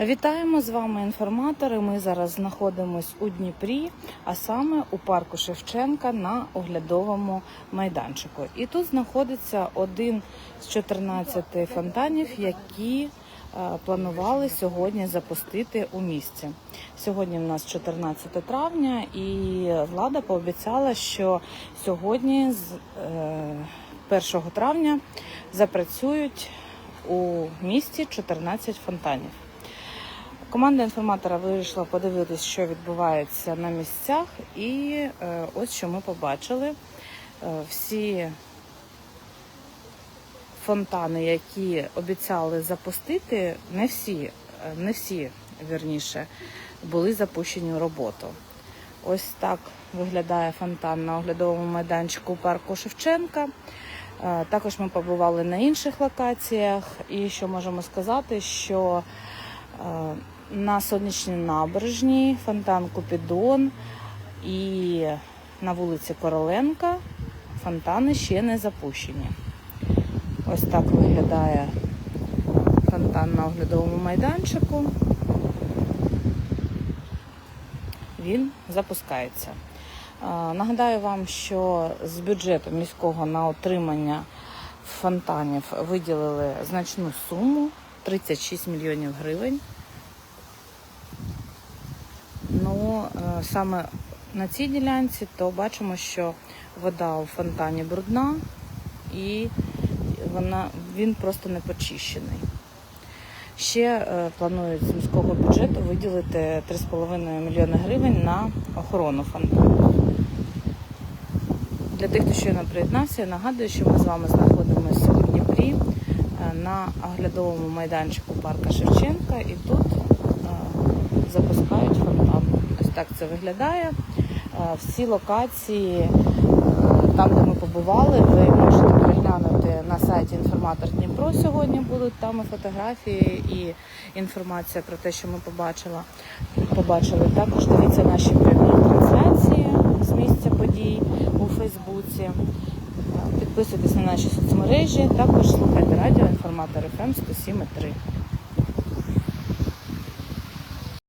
Вітаємо з вами інформатори. Ми зараз знаходимось у Дніпрі, а саме у парку Шевченка на оглядовому майданчику. І тут знаходиться один з 14 фонтанів, які е, планували сьогодні запустити у місті. Сьогодні в нас 14 травня, і влада пообіцяла, що сьогодні, з е, 1 травня, запрацюють у місті 14 фонтанів. Команда інформатора вирішила подивитися, що відбувається на місцях, і е, ось що ми побачили. Е, всі фонтани, які обіцяли запустити, не всі, е, не всі вірніше, були запущені у роботу. Ось так виглядає фонтан на оглядовому майданчику парку Шевченка. Також ми побували на інших локаціях, і що можемо сказати, що на сонячній набережній, фонтан Купідон і на вулиці Короленка фонтани ще не запущені. Ось так виглядає фонтан на оглядовому майданчику. Він запускається. Нагадаю вам, що з бюджету міського на отримання фонтанів виділили значну суму 36 мільйонів гривень. Ну, е, саме на цій ділянці, то бачимо, що вода у фонтані брудна і вона, він просто не почищений. Ще е, планують з міського бюджету виділити 3,5 мільйони гривень на охорону фонтану. Для тих, хто щойно приєднався, я нагадую, що ми з вами знаходимося у Дніпрі е, на оглядовому майданчику парка Шевченка і тут е, запускають фонтан. Ось так це виглядає. Е, Всі локації, е, там, де ми побували, ви можете переглянути на сайті Інформатор Дніпро. Сьогодні будуть там і фотографії, і інформація про те, що ми побачила. побачили. Також дивіться наші прямі трансляції з місця подій у Фейсбуці. Е, Підписуйтесь на наші соцмережі, також слухайте радіо Інформатор ФМ 107.3.